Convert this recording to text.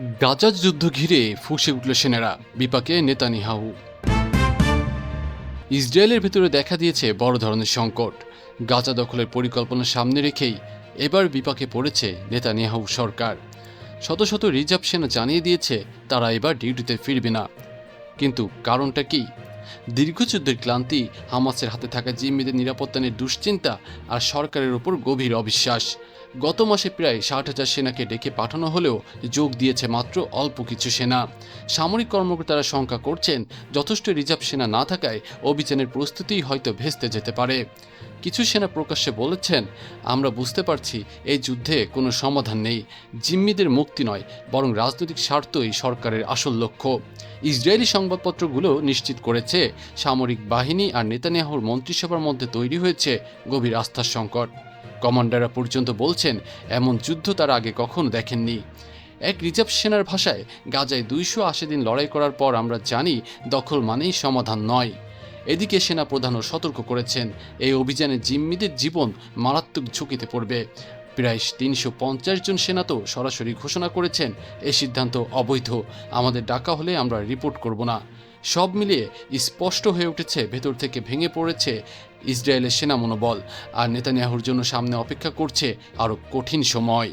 গাজা যুদ্ধ ঘিরে ফুঁসে উঠল সেনারা, বিপাকে নেতানিয়াহু। ইসরায়েলের ভেতরে দেখা দিয়েছে বড় ধরনের সংকট। গাজা দখলের পরিকল্পনা সামনে রেখেই এবার বিপাকে পড়েছে নেতানিয়াহু সরকার। শত শত রিজার্ভ সেনা জানিয়ে দিয়েছে, তারা এবার ডিউটিতে ফিরবে না। কিন্তু কারণটা কি? দীর্ঘযুদ্ধের ক্লান্তি, হামাসের হাতে থাকা জিম্মিদের নিরাপত্তা নিয়ে দুশ্চিন্তা আর সরকারের ওপর গভীর অবিশ্বাস। গত মাসে প্রায় ষাট হাজার সেনাকে ডেকে পাঠানো হলেও যোগ দিয়েছে মাত্র অল্প কিছু সেনা। সামরিক কর্মকর্তারা শঙ্কা করছেন, যথেষ্ট রিজার্ভ সেনা না থাকায় অভিযানের প্রস্তুতি হয়তো ভেস্তে যেতে পারে। কিছু সেনা প্রকাশ্যে বলেছেন, আমরা বুঝতে পারছি এই যুদ্ধে কোনো সমাধান নেই। জিম্মিদের মুক্তি নয়, বরং রাজনৈতিক স্বার্থই সরকারের আসল লক্ষ্য। ইসরায়েলি সংবাদপত্রগুলো নিশ্চিত করেছে, সামরিক বাহিনী আর নেতানিয়াহুর মন্ত্রিসভার মধ্যে তৈরি হয়েছে গভীর আস্থার সংকট। কমান্ডাররা পর্যন্ত বলছেন, এমন যুদ্ধ তারা আগে কখনো দেখেননি। এক রিজার্ভ সেনার ভাষায়, গাজায় দুইশো আশি দিন লড়াই করার পর আমরা জানি দখল মানেই সমাধান নয়। এদিকে সেনা প্রধানও সতর্ক করেছেন, এই অভিযানে জিম্মিদের জীবন মারাত্মক ঝুঁকিতে পড়বে। প্রায় তিনশো পঞ্চাশ জন সেনা তো সরাসরি ঘোষণা করেছেন, এ সিদ্ধান্ত অবৈধ, আমাদের ডাকা হলে আমরা রিপোর্ট করব না। সব মিলিয়ে স্পষ্ট হয়ে উঠেছে, ভেতর থেকে ভেঙে পড়েছে ইসরায়েলের সেনা মনোবল আর নেতানিয়াহুর জন্য সামনে অপেক্ষা করছে আরও কঠিন সময়।